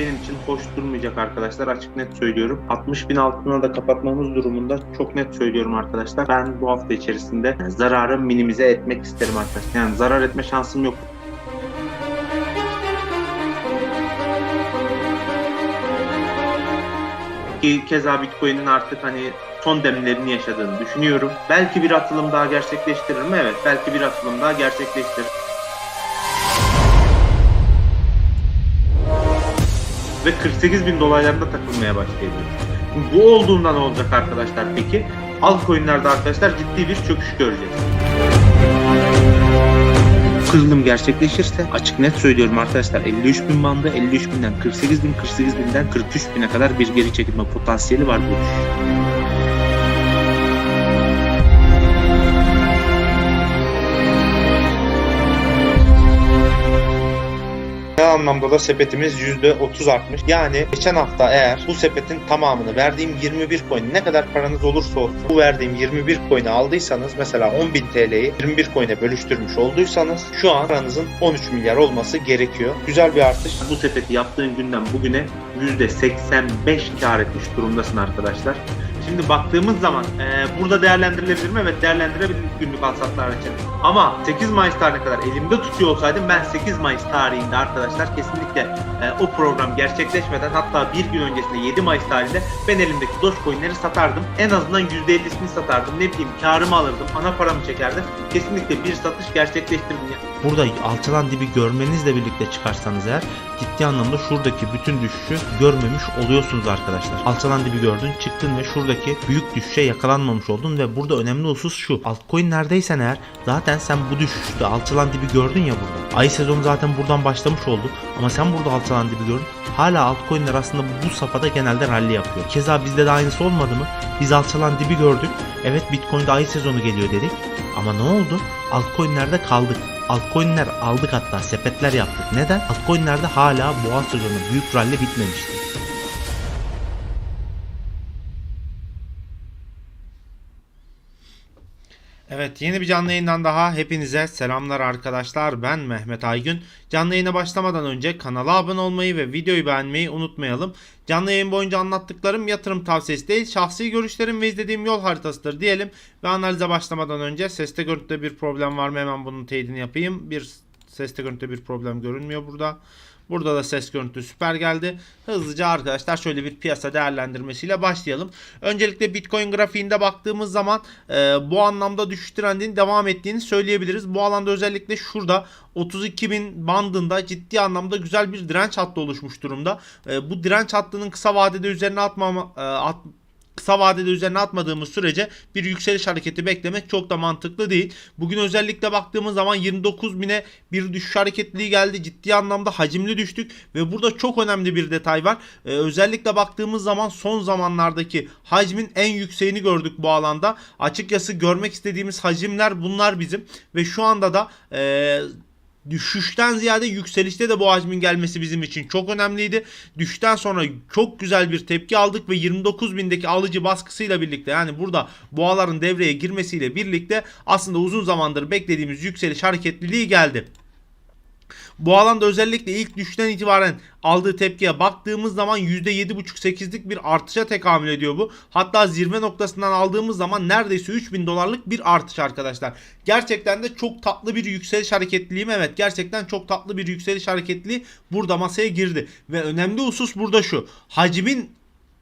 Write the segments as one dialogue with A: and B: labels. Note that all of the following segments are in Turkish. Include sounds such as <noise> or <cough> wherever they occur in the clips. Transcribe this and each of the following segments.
A: benim için hoş durmayacak arkadaşlar. Açık net söylüyorum. 60 bin altına da kapatmamız durumunda çok net söylüyorum arkadaşlar. Ben bu hafta içerisinde zararı minimize etmek isterim arkadaşlar. Yani zarar etme şansım yok. Ki keza Bitcoin'in artık hani son demlerini yaşadığını düşünüyorum. Belki bir atılım daha gerçekleştirir mi? Evet, belki bir atılım daha gerçekleştirir. Ve 48 bin dolaylarında takılmaya başlayabilir. Bu olduğunda ne olacak arkadaşlar peki? Altcoin'lerde arkadaşlar ciddi bir çöküş göreceğiz. Kırılım gerçekleşirse açık net söylüyorum arkadaşlar 53 bin bandı 53 binden 48 bin 48 binden 43 bine kadar bir geri çekilme potansiyeli var bu düşüş. Genel anlamda da sepetimiz %30 artmış. Yani geçen hafta eğer bu sepetin tamamını verdiğim 21 coin ne kadar paranız olursa olsun bu verdiğim 21 coin'i aldıysanız mesela 10.000 TL'yi 21 coin'e bölüştürmüş olduysanız şu an paranızın 13 milyar olması gerekiyor. Güzel bir artış. Bu sepeti yaptığın günden bugüne %85 kar etmiş durumdasın arkadaşlar. Şimdi baktığımız zaman e, burada değerlendirilebilir mi? Evet değerlendirebilir günlük alsatlar için. Ama 8 Mayıs tarihine kadar elimde tutuyor olsaydım ben 8 Mayıs tarihinde arkadaşlar kesinlikle e, o program gerçekleşmeden hatta bir gün öncesinde 7 Mayıs tarihinde ben elimdeki Dogecoin'leri satardım. En azından %50'sini satardım. Ne bileyim karımı alırdım. Ana paramı çekerdim. Kesinlikle bir satış gerçekleştirdim.
B: Burada alçalan dibi görmenizle birlikte çıkarsanız eğer ciddi anlamda şuradaki bütün düşüşü görmemiş oluyorsunuz arkadaşlar. Alçalan dibi gördün çıktın ve şuradaki büyük düşüşe yakalanmamış oldun ve burada önemli husus şu. Altcoin'lerdeysen eğer zaten sen bu düşüşte alçalan dibi gördün ya burada. Ay sezonu zaten buradan başlamış oldu ama sen burada alçalan dibi gördün. Hala altcoin'ler aslında bu safhada genelde rally yapıyor. Keza bizde de aynısı olmadı mı? Biz alçalan dibi gördük. Evet Bitcoin'de ay sezonu geliyor dedik. Ama ne oldu? Altcoin'lerde kaldık. Altcoin'ler aldık hatta sepetler yaptık. Neden? Altcoin'lerde hala boğa sezonu büyük rally bitmemişti. Evet yeni bir canlı yayından daha hepinize selamlar arkadaşlar. Ben Mehmet Aygün. Canlı yayına başlamadan önce kanala abone olmayı ve videoyu beğenmeyi unutmayalım. Canlı yayın boyunca anlattıklarım yatırım tavsiyesi değil, şahsi görüşlerim ve izlediğim yol haritasıdır diyelim. Ve analize başlamadan önce seste görüntüde bir problem var mı hemen bunun teyidini yapayım. Bir seste görüntüde bir problem görünmüyor burada. Burada da ses görüntü süper geldi. Hızlıca arkadaşlar şöyle bir piyasa değerlendirmesiyle başlayalım. Öncelikle Bitcoin grafiğinde baktığımız zaman e, bu anlamda düşüş trendinin devam ettiğini söyleyebiliriz. Bu alanda özellikle şurada 32.000 bandında ciddi anlamda güzel bir direnç hattı oluşmuş durumda. E, bu direnç hattının kısa vadede üzerine atmama, e, at, kısa vadede üzerine atmadığımız sürece bir yükseliş hareketi beklemek çok da mantıklı değil. Bugün özellikle baktığımız zaman 29 bine bir düşüş hareketliliği geldi. Ciddi anlamda hacimli düştük ve burada çok önemli bir detay var. Ee, özellikle baktığımız zaman son zamanlardaki hacmin en yükseğini gördük bu alanda. Açıkçası görmek istediğimiz hacimler bunlar bizim ve şu anda da eee düşüşten ziyade yükselişte de bu hacmin gelmesi bizim için çok önemliydi. Düşten sonra çok güzel bir tepki aldık ve 29 bindeki alıcı baskısıyla birlikte yani burada boğaların devreye girmesiyle birlikte aslında uzun zamandır beklediğimiz yükseliş hareketliliği geldi. Bu alanda özellikle ilk düşten itibaren aldığı tepkiye baktığımız zaman %7,5-8'lik bir artışa tekamül ediyor bu. Hatta zirve noktasından aldığımız zaman neredeyse 3000 dolarlık bir artış arkadaşlar. Gerçekten de çok tatlı bir yükseliş hareketliliği mi? Evet gerçekten çok tatlı bir yükseliş hareketliliği burada masaya girdi. Ve önemli husus burada şu. Hacmin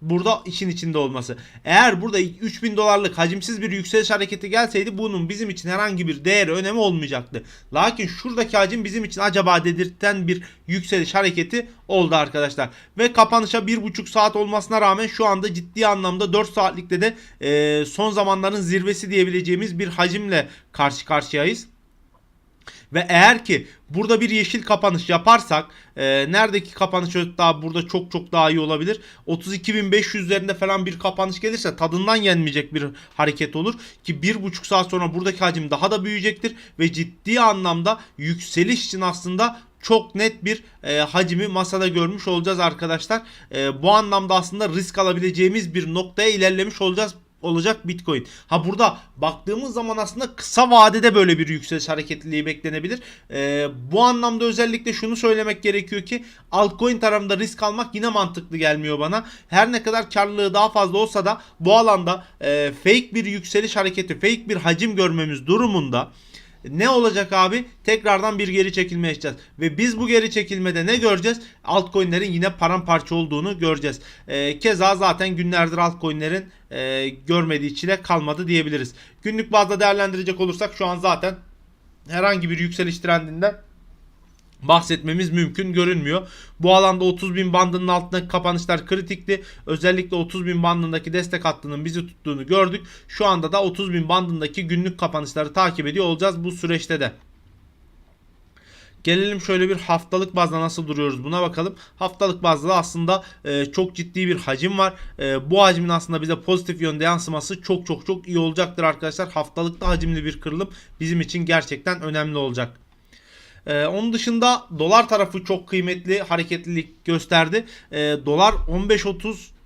B: burada işin içinde olması. Eğer burada 3000 dolarlık hacimsiz bir yükseliş hareketi gelseydi bunun bizim için herhangi bir değeri önemi olmayacaktı. Lakin şuradaki hacim bizim için acaba dedirten bir yükseliş hareketi oldu arkadaşlar. Ve kapanışa 1,5 saat olmasına rağmen şu anda ciddi anlamda 4 saatlikte de e, son zamanların zirvesi diyebileceğimiz bir hacimle karşı karşıyayız. Ve eğer ki burada bir yeşil kapanış yaparsak e, neredeki kapanış daha burada çok çok daha iyi olabilir. 32.500'lerinde falan bir kapanış gelirse tadından yenmeyecek bir hareket olur. Ki bir buçuk saat sonra buradaki hacim daha da büyüyecektir. Ve ciddi anlamda yükseliş için aslında çok net bir e, hacmi masada görmüş olacağız arkadaşlar. E, bu anlamda aslında risk alabileceğimiz bir noktaya ilerlemiş olacağız olacak Bitcoin. Ha burada baktığımız zaman aslında kısa vadede böyle bir yükseliş hareketliliği beklenebilir. Ee, bu anlamda özellikle şunu söylemek gerekiyor ki altcoin tarafında risk almak yine mantıklı gelmiyor bana. Her ne kadar karlılığı daha fazla olsa da bu alanda e, fake bir yükseliş hareketi, fake bir hacim görmemiz durumunda ne olacak abi? Tekrardan bir geri çekilme yaşayacağız. Ve biz bu geri çekilmede ne göreceğiz? Altcoin'lerin yine paramparça olduğunu göreceğiz. Ee, keza zaten günlerdir altcoin'lerin e, görmediği çile kalmadı diyebiliriz. Günlük bazda değerlendirecek olursak şu an zaten herhangi bir yükseliş trendinden bahsetmemiz mümkün görünmüyor. Bu alanda 30 bin bandının altındaki kapanışlar kritikti. Özellikle 30 bin bandındaki destek hattının bizi tuttuğunu gördük. Şu anda da 30 bin bandındaki günlük kapanışları takip ediyor olacağız bu süreçte de. Gelelim şöyle bir haftalık bazda nasıl duruyoruz buna bakalım. Haftalık bazda da aslında e, çok ciddi bir hacim var. E, bu hacmin aslında bize pozitif yönde yansıması çok çok çok iyi olacaktır arkadaşlar. Haftalıkta hacimli bir kırılım bizim için gerçekten önemli olacak. Ee, onun dışında dolar tarafı çok kıymetli hareketlilik gösterdi. Ee, dolar 15.30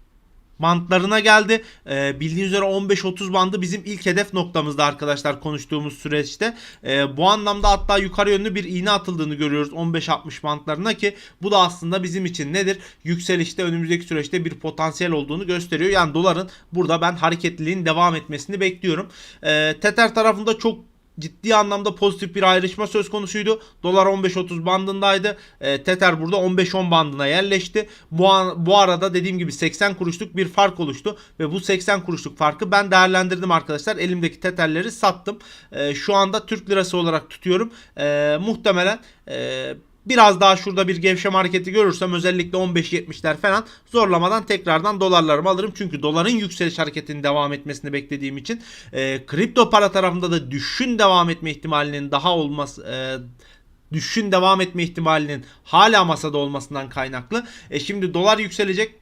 B: bantlarına geldi. Ee, bildiğiniz üzere 15-30 bandı bizim ilk hedef noktamızda arkadaşlar konuştuğumuz süreçte. Ee, bu anlamda hatta yukarı yönlü bir iğne atıldığını görüyoruz 15-60 bantlarına ki bu da aslında bizim için nedir? Yükselişte önümüzdeki süreçte bir potansiyel olduğunu gösteriyor. Yani doların burada ben hareketliliğin devam etmesini bekliyorum. Ee, Tether tarafında çok ciddi anlamda pozitif bir ayrışma söz konusuydu. Dolar 15.30 bandındaydı. E, Tether burada 15-10 bandına yerleşti. Bu, an, bu arada dediğim gibi 80 kuruşluk bir fark oluştu. Ve bu 80 kuruşluk farkı ben değerlendirdim arkadaşlar. Elimdeki Tether'leri sattım. E, şu anda Türk lirası olarak tutuyorum. E, muhtemelen e, Biraz daha şurada bir gevşeme hareketi görürsem özellikle 15-70'ler falan zorlamadan tekrardan dolarlarımı alırım. Çünkü doların yükseliş hareketinin devam etmesini beklediğim için e, kripto para tarafında da düşün devam etme ihtimalinin daha olması e, düşün devam etme ihtimalinin hala masada olmasından kaynaklı. E şimdi dolar yükselecek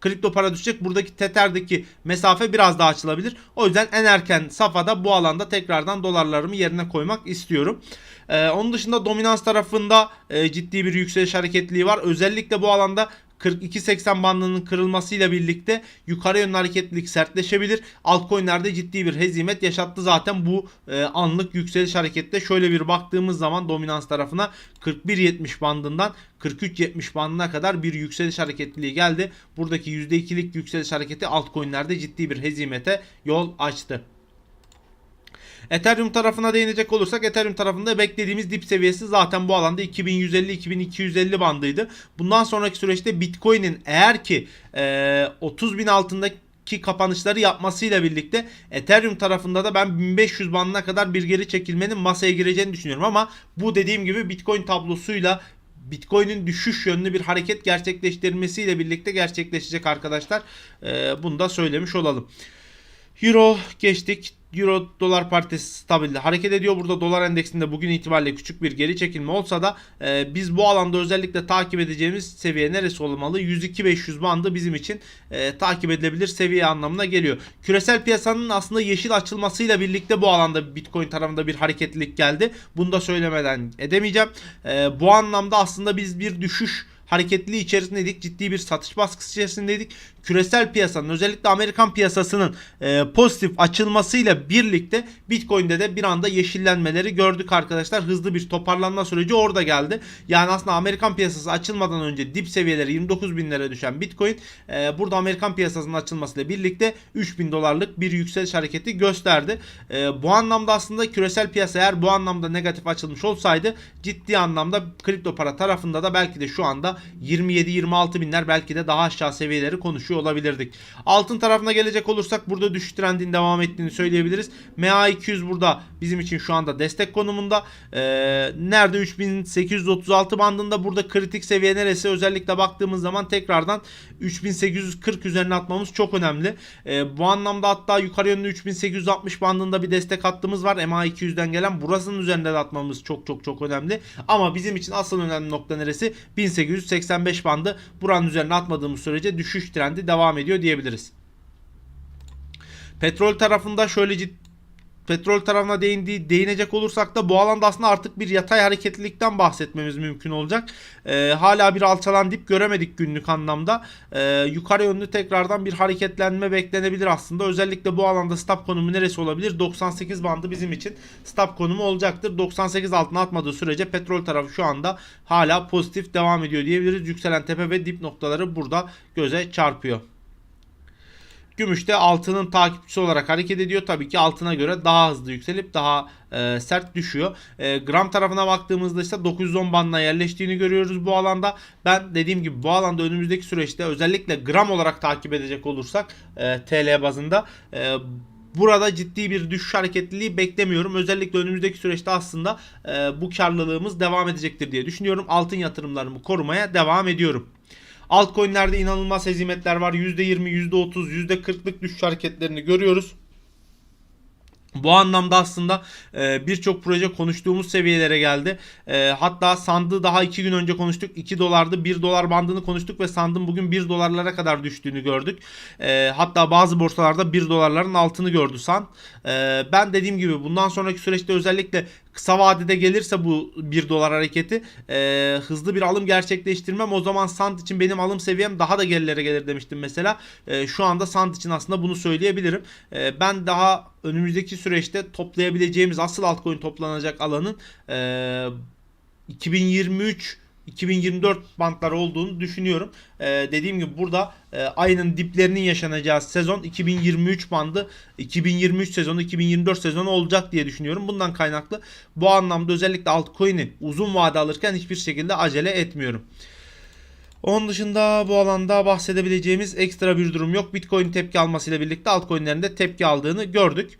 B: kripto para düşecek. Buradaki Tether'deki mesafe biraz daha açılabilir. O yüzden en erken safhada bu alanda tekrardan dolarlarımı yerine koymak istiyorum. Ee, onun dışında dominans tarafında e, ciddi bir yükseliş hareketliliği var. Özellikle bu alanda 42.80 bandının kırılmasıyla birlikte yukarı yönlü hareketlilik sertleşebilir. Altcoin'lerde ciddi bir hezimet yaşattı zaten bu e, anlık yükseliş harekette. Şöyle bir baktığımız zaman dominans tarafına 41.70 bandından 43.70 bandına kadar bir yükseliş hareketliliği geldi. Buradaki %2'lik yükseliş hareketi altcoin'lerde ciddi bir hezimete yol açtı. Ethereum tarafına değinecek olursak Ethereum tarafında beklediğimiz dip seviyesi zaten bu alanda 2150-2250 bandıydı. Bundan sonraki süreçte Bitcoin'in eğer ki e, 30 bin altındaki ki kapanışları yapmasıyla birlikte Ethereum tarafında da ben 1500 bandına kadar bir geri çekilmenin masaya gireceğini düşünüyorum ama bu dediğim gibi Bitcoin tablosuyla Bitcoin'in düşüş yönlü bir hareket gerçekleştirmesiyle birlikte gerçekleşecek arkadaşlar. Ee, bunu da söylemiş olalım. Euro geçtik. Euro dolar paritesi stabilde hareket ediyor. Burada dolar endeksinde bugün itibariyle küçük bir geri çekilme olsa da e, biz bu alanda özellikle takip edeceğimiz seviye neresi olmalı? 102-500 bandı bizim için e, takip edilebilir seviye anlamına geliyor. Küresel piyasanın aslında yeşil açılmasıyla birlikte bu alanda Bitcoin tarafında bir hareketlilik geldi. Bunu da söylemeden edemeyeceğim. E, bu anlamda aslında biz bir düşüş hareketliliği içerisindeydik. Ciddi bir satış baskısı içerisindeydik. Küresel piyasanın özellikle Amerikan piyasasının e, pozitif açılmasıyla birlikte Bitcoin'de de bir anda yeşillenmeleri gördük arkadaşlar. Hızlı bir toparlanma süreci orada geldi. Yani aslında Amerikan piyasası açılmadan önce dip seviyeleri 29 binlere düşen Bitcoin e, burada Amerikan piyasasının açılmasıyla birlikte 3000 dolarlık bir yükseliş hareketi gösterdi. E, bu anlamda aslında küresel piyasa eğer bu anlamda negatif açılmış olsaydı ciddi anlamda kripto para tarafında da belki de şu anda 27-26 binler belki de daha aşağı seviyeleri konuşuyor olabilirdik. Altın tarafına gelecek olursak burada düşüş trendinin devam ettiğini söyleyebiliriz. MA200 burada bizim için şu anda destek konumunda. Ee, nerede 3836 bandında burada kritik seviye neresi? Özellikle baktığımız zaman tekrardan 3840 üzerine atmamız çok önemli. Ee, bu anlamda hatta yukarı yönlü 3860 bandında bir destek hattımız var. MA200'den gelen burasının üzerinde de atmamız çok çok çok önemli. Ama bizim için asıl önemli nokta neresi? 1885 bandı. Buranın üzerine atmadığımız sürece düşüş trendi devam ediyor diyebiliriz. Petrol tarafında şöyle ciddi petrol tarafına değindi, değinecek olursak da bu alanda aslında artık bir yatay hareketlilikten bahsetmemiz mümkün olacak. Ee, hala bir alçalan dip göremedik günlük anlamda. Ee, yukarı yönlü tekrardan bir hareketlenme beklenebilir aslında. Özellikle bu alanda stop konumu neresi olabilir? 98 bandı bizim için stop konumu olacaktır. 98 altına atmadığı sürece petrol tarafı şu anda hala pozitif devam ediyor diyebiliriz. Yükselen tepe ve dip noktaları burada göze çarpıyor. Gümüş de altının takipçisi olarak hareket ediyor. Tabii ki altına göre daha hızlı yükselip daha e, sert düşüyor. E, gram tarafına baktığımızda ise 910 bandına yerleştiğini görüyoruz bu alanda. Ben dediğim gibi bu alanda önümüzdeki süreçte özellikle gram olarak takip edecek olursak e, TL bazında e, Burada ciddi bir düşüş hareketliliği beklemiyorum. Özellikle önümüzdeki süreçte aslında e, bu karlılığımız devam edecektir diye düşünüyorum. Altın yatırımlarımı korumaya devam ediyorum. Altcoin'lerde inanılmaz hezimetler var. %20, %30, %40'lık düşüş hareketlerini görüyoruz. Bu anlamda aslında e, birçok proje konuştuğumuz seviyelere geldi. E, hatta sandığı daha 2 gün önce konuştuk. 2 dolardı 1 dolar bandını konuştuk ve sandığın bugün 1 dolarlara kadar düştüğünü gördük. E, hatta bazı borsalarda 1 dolarların altını gördü san. Ben dediğim gibi bundan sonraki süreçte özellikle kısa vadede gelirse bu 1 dolar hareketi e, hızlı bir alım gerçekleştirmem. O zaman sand için benim alım seviyem daha da gerilere gelir demiştim mesela. E, şu anda sand için aslında bunu söyleyebilirim. E, ben daha önümüzdeki süreçte toplayabileceğimiz asıl altcoin toplanacak alanın e, 2023 2024 bantlar olduğunu düşünüyorum. Ee, dediğim gibi burada e, ayının diplerinin yaşanacağı sezon 2023 bandı 2023 sezonu 2024 sezonu olacak diye düşünüyorum. Bundan kaynaklı bu anlamda özellikle altcoin'i uzun vade alırken hiçbir şekilde acele etmiyorum. Onun dışında bu alanda bahsedebileceğimiz ekstra bir durum yok. Bitcoin tepki almasıyla birlikte altcoin'lerin de tepki aldığını gördük.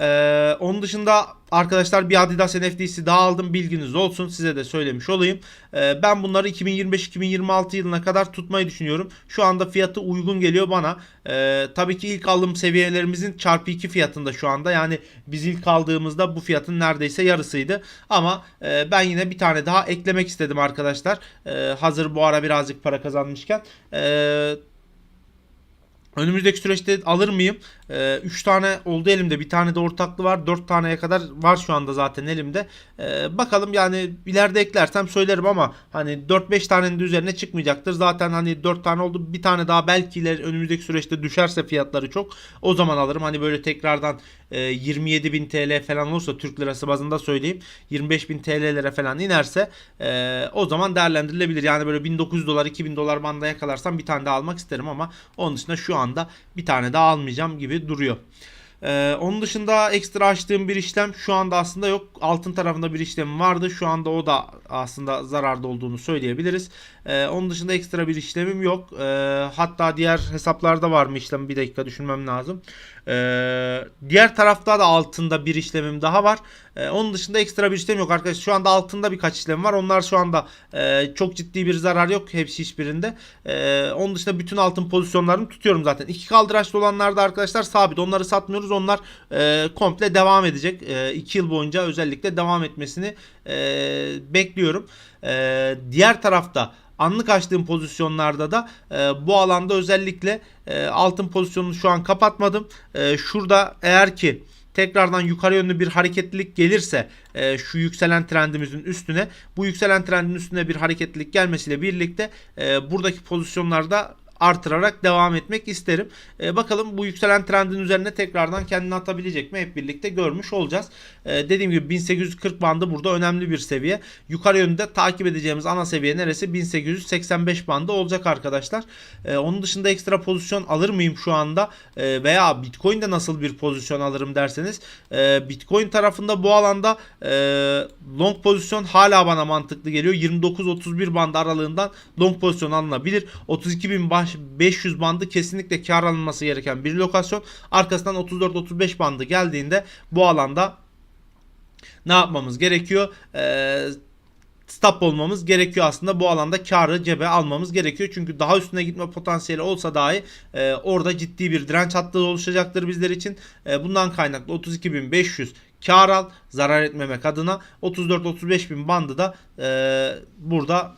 B: Ee, onun dışında arkadaşlar bir Adidas NFT'si daha aldım bilginiz olsun size de söylemiş olayım. Ee, ben bunları 2025-2026 yılına kadar tutmayı düşünüyorum. Şu anda fiyatı uygun geliyor bana. Ee, tabii ki ilk alım seviyelerimizin çarpı 2 fiyatında şu anda. Yani biz ilk aldığımızda bu fiyatın neredeyse yarısıydı. Ama e, ben yine bir tane daha eklemek istedim arkadaşlar. Ee, hazır bu ara birazcık para kazanmışken. Ee, Önümüzdeki süreçte alır mıyım? 3 tane oldu elimde. Bir tane de ortaklı var. 4 taneye kadar var şu anda zaten elimde. Ee, bakalım yani ileride eklersem söylerim ama hani 4-5 tanenin de üzerine çıkmayacaktır. Zaten hani 4 tane oldu. Bir tane daha belki ileri önümüzdeki süreçte düşerse fiyatları çok. O zaman alırım. Hani böyle tekrardan e, 27.000 TL falan olursa Türk lirası bazında söyleyeyim. 25.000 TL'lere falan inerse e, o zaman değerlendirilebilir. Yani böyle 1900 dolar 2000 dolar banda yakalarsam bir tane daha almak isterim ama onun dışında şu anda bir tane daha almayacağım gibi duruyor. Ee, onun dışında ekstra açtığım bir işlem şu anda aslında yok. Altın tarafında bir işlemim vardı. Şu anda o da aslında zararda olduğunu söyleyebiliriz. Ee, onun dışında ekstra bir işlemim yok. Ee, hatta diğer hesaplarda var mı işlem? Bir dakika düşünmem lazım. Ee, diğer tarafta da altında bir işlemim daha var. Ee, onun dışında ekstra bir işlem yok arkadaşlar. Şu anda altında birkaç işlem var. Onlar şu anda e, çok ciddi bir zarar yok. Hepsi hiçbirinde. Ee, onun dışında bütün altın pozisyonlarını tutuyorum zaten. İki kaldıraçlı olanlarda arkadaşlar sabit. Onları satmıyoruz. Onlar e, komple devam edecek. 2 yıl boyunca özellikle devam etmesini e, bekliyorum. E, diğer tarafta anlık açtığım pozisyonlarda da e, bu alanda özellikle e, altın pozisyonunu şu an kapatmadım. E, şurada eğer ki tekrardan yukarı yönlü bir hareketlilik gelirse e, şu yükselen trendimizin üstüne bu yükselen trendin üstüne bir hareketlilik gelmesiyle birlikte e, buradaki pozisyonlarda artırarak devam etmek isterim. E, bakalım bu yükselen trendin üzerine tekrardan kendini atabilecek mi hep birlikte görmüş olacağız. E, dediğim gibi 1840 bandı burada önemli bir seviye. Yukarı yönde takip edeceğimiz ana seviye neresi? 1885 bandı olacak arkadaşlar. E, onun dışında ekstra pozisyon alır mıyım şu anda? E, veya Bitcoin'de nasıl bir pozisyon alırım derseniz e, Bitcoin tarafında bu alanda e, long pozisyon hala bana mantıklı geliyor. 29-31 bandı aralığından long pozisyon alınabilir. 32.000 baş 500 bandı kesinlikle kar alınması gereken bir lokasyon. Arkasından 34-35 bandı geldiğinde bu alanda ne yapmamız gerekiyor? Ee, stop olmamız gerekiyor aslında bu alanda karı cebe almamız gerekiyor. Çünkü daha üstüne gitme potansiyeli olsa dahi e, orada ciddi bir direnç hattı oluşacaktır bizler için. E, bundan kaynaklı 32.500 kar al zarar etmemek adına 34-35 bin bandı da e, burada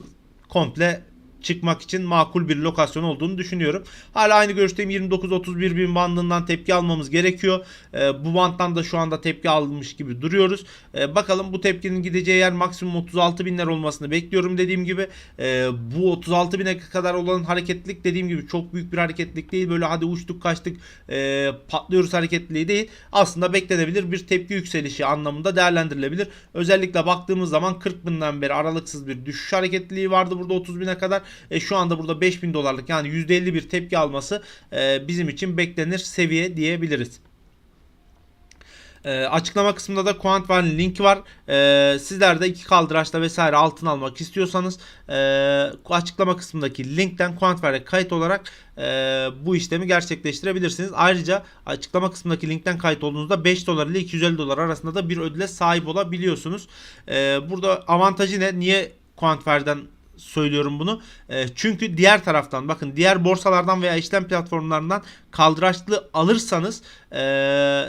B: komple çıkmak için makul bir lokasyon olduğunu düşünüyorum. Hala aynı görüşteyim 29-31 bin bandından tepki almamız gerekiyor. Ee, bu banttan da şu anda tepki almış gibi duruyoruz. Ee, bakalım bu tepkinin gideceği yer maksimum 36 binler olmasını bekliyorum dediğim gibi. Ee, bu 36 bine kadar olan hareketlilik dediğim gibi çok büyük bir hareketlilik değil. Böyle hadi uçtuk kaçtık e, patlıyoruz hareketliliği değil. Aslında beklenebilir bir tepki yükselişi anlamında değerlendirilebilir. Özellikle baktığımız zaman 40 binden beri aralıksız bir düşüş hareketliliği vardı burada 30 bine kadar. E, şu anda burada 5000 dolarlık yani %50 bir tepki alması e, bizim için beklenir seviye diyebiliriz. E, açıklama kısmında da Quantvar'ın linki var. E, sizler de iki kaldıraçla vesaire altın almak istiyorsanız e, açıklama kısmındaki linkten Quantvar'a kayıt olarak e, bu işlemi gerçekleştirebilirsiniz. Ayrıca açıklama kısmındaki linkten kayıt olduğunuzda 5 dolar ile 250 dolar arasında da bir ödüle sahip olabiliyorsunuz. E, burada avantajı ne? Niye Quantvar'dan söylüyorum bunu. E, çünkü diğer taraftan bakın diğer borsalardan veya işlem platformlarından kaldıraçlı alırsanız e,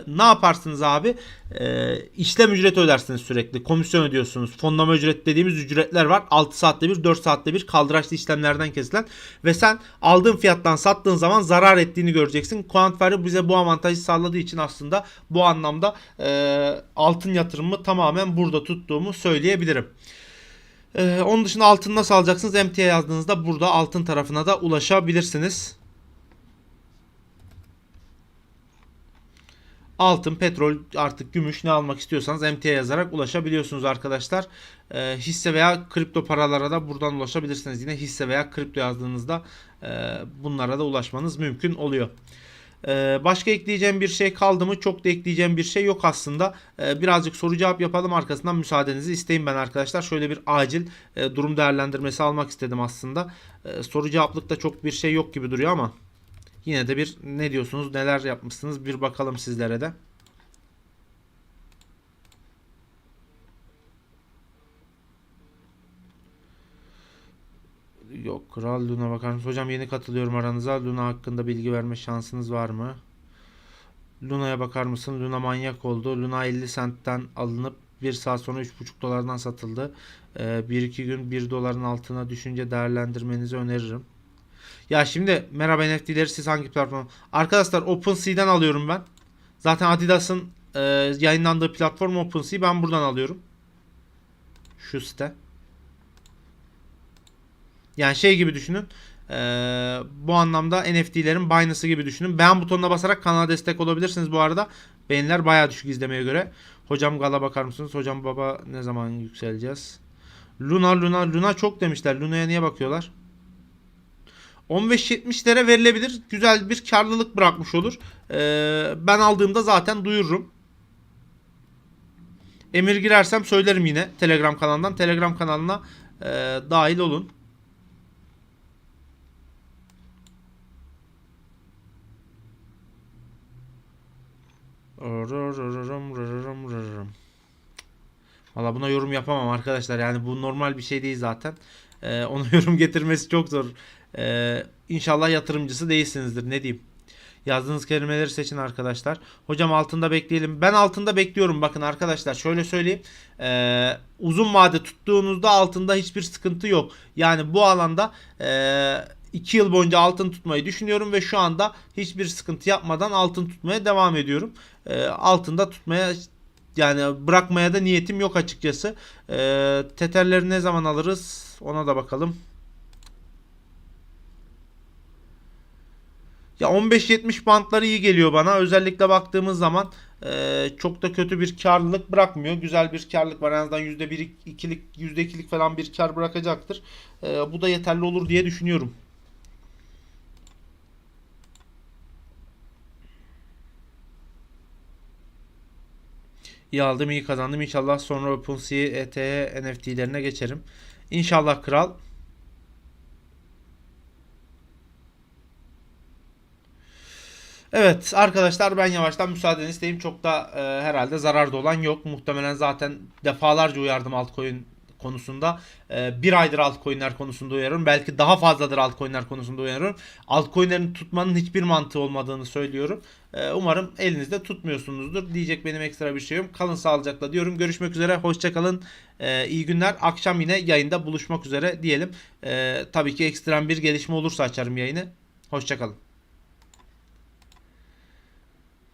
B: ne yaparsınız abi? E, işlem ücreti ödersiniz sürekli. Komisyon ödüyorsunuz. Fonlama ücret dediğimiz ücretler var. 6 saatte bir 4 saatte bir kaldıraçlı işlemlerden kesilen ve sen aldığın fiyattan sattığın zaman zarar ettiğini göreceksin. Quantfire bize bu avantajı sağladığı için aslında bu anlamda e, altın yatırımı tamamen burada tuttuğumu söyleyebilirim. Ee, onun dışında altın nasıl alacaksınız? MTA yazdığınızda burada altın tarafına da ulaşabilirsiniz. Altın, petrol, artık gümüş ne almak istiyorsanız MTA yazarak ulaşabiliyorsunuz arkadaşlar. Ee, hisse veya kripto paralara da buradan ulaşabilirsiniz. Yine hisse veya kripto yazdığınızda e, bunlara da ulaşmanız mümkün oluyor. Ee, başka ekleyeceğim bir şey kaldı mı? Çok da ekleyeceğim bir şey yok aslında. Ee, birazcık soru cevap yapalım arkasından müsaadenizi isteyeyim ben arkadaşlar. Şöyle bir acil e, durum değerlendirmesi almak istedim aslında. Ee, soru cevaplıkta çok bir şey yok gibi duruyor ama yine de bir ne diyorsunuz neler yapmışsınız bir bakalım sizlere de. Yok Kral Luna bakar mısınız? Hocam yeni katılıyorum aranıza. Luna hakkında bilgi verme şansınız var mı? Luna'ya bakar mısın? Luna manyak oldu. Luna 50 centten alınıp 1 saat sonra 3,5 dolardan satıldı. Ee, 1-2 gün 1 doların altına düşünce değerlendirmenizi öneririm. Ya şimdi merhaba NFT'leri siz hangi platform? Arkadaşlar OpenSea'den alıyorum ben. Zaten Adidas'ın e, yayınlandığı platform OpenSea. Ben buradan alıyorum. Şu site. Yani şey gibi düşünün. Ee, bu anlamda NFT'lerin Binance'ı gibi düşünün. Beğen butonuna basarak kanala destek olabilirsiniz bu arada. Beğeniler bayağı düşük izlemeye göre. Hocam gala bakar mısınız? Hocam baba ne zaman yükseleceğiz? Luna Luna Luna çok demişler. Luna'ya niye bakıyorlar? 15-70'lere verilebilir. Güzel bir karlılık bırakmış olur. Ee, ben aldığımda zaten duyururum. Emir girersem söylerim yine Telegram kanalından. Telegram kanalına e, dahil olun. Valla buna yorum yapamam arkadaşlar. Yani bu normal bir şey değil zaten. Ee, ona <laughs> yorum getirmesi çok zor. Ee, inşallah yatırımcısı değilsinizdir. Ne diyeyim? Yazdığınız kelimeleri seçin arkadaşlar. Hocam altında bekleyelim. Ben altında bekliyorum. Bakın arkadaşlar şöyle söyleyeyim. Ee, uzun vade tuttuğunuzda altında hiçbir sıkıntı yok. Yani bu alanda ee, 2 yıl boyunca altın tutmayı düşünüyorum ve şu anda hiçbir sıkıntı yapmadan altın tutmaya devam ediyorum. E, altında tutmaya yani bırakmaya da niyetim yok açıkçası. E, teterleri ne zaman alırız ona da bakalım. Ya 15-70 bantları iyi geliyor bana. Özellikle baktığımız zaman e, çok da kötü bir karlılık bırakmıyor. Güzel bir karlılık var. En azından %1 2'lik %2'lik falan bir kar bırakacaktır. E, bu da yeterli olur diye düşünüyorum. İyi aldım iyi kazandım. İnşallah sonra OpenSea, ETH, NFT'lerine geçerim. İnşallah kral. Evet arkadaşlar ben yavaştan müsaadenizi isteyeyim. Çok da e, herhalde zararda olan yok. Muhtemelen zaten defalarca uyardım altcoin konusunda. Ee, bir aydır altcoin'ler konusunda uyarıyorum. Belki daha fazladır altcoin'ler konusunda uyarıyorum. Altcoin'lerin tutmanın hiçbir mantığı olmadığını söylüyorum. Ee, umarım elinizde tutmuyorsunuzdur. Diyecek benim ekstra bir şeyim. Kalın sağlıcakla diyorum. Görüşmek üzere. Hoşçakalın. Ee, iyi günler. Akşam yine yayında buluşmak üzere diyelim. Ee, tabii ki ekstrem bir gelişme olursa açarım yayını. Hoşçakalın.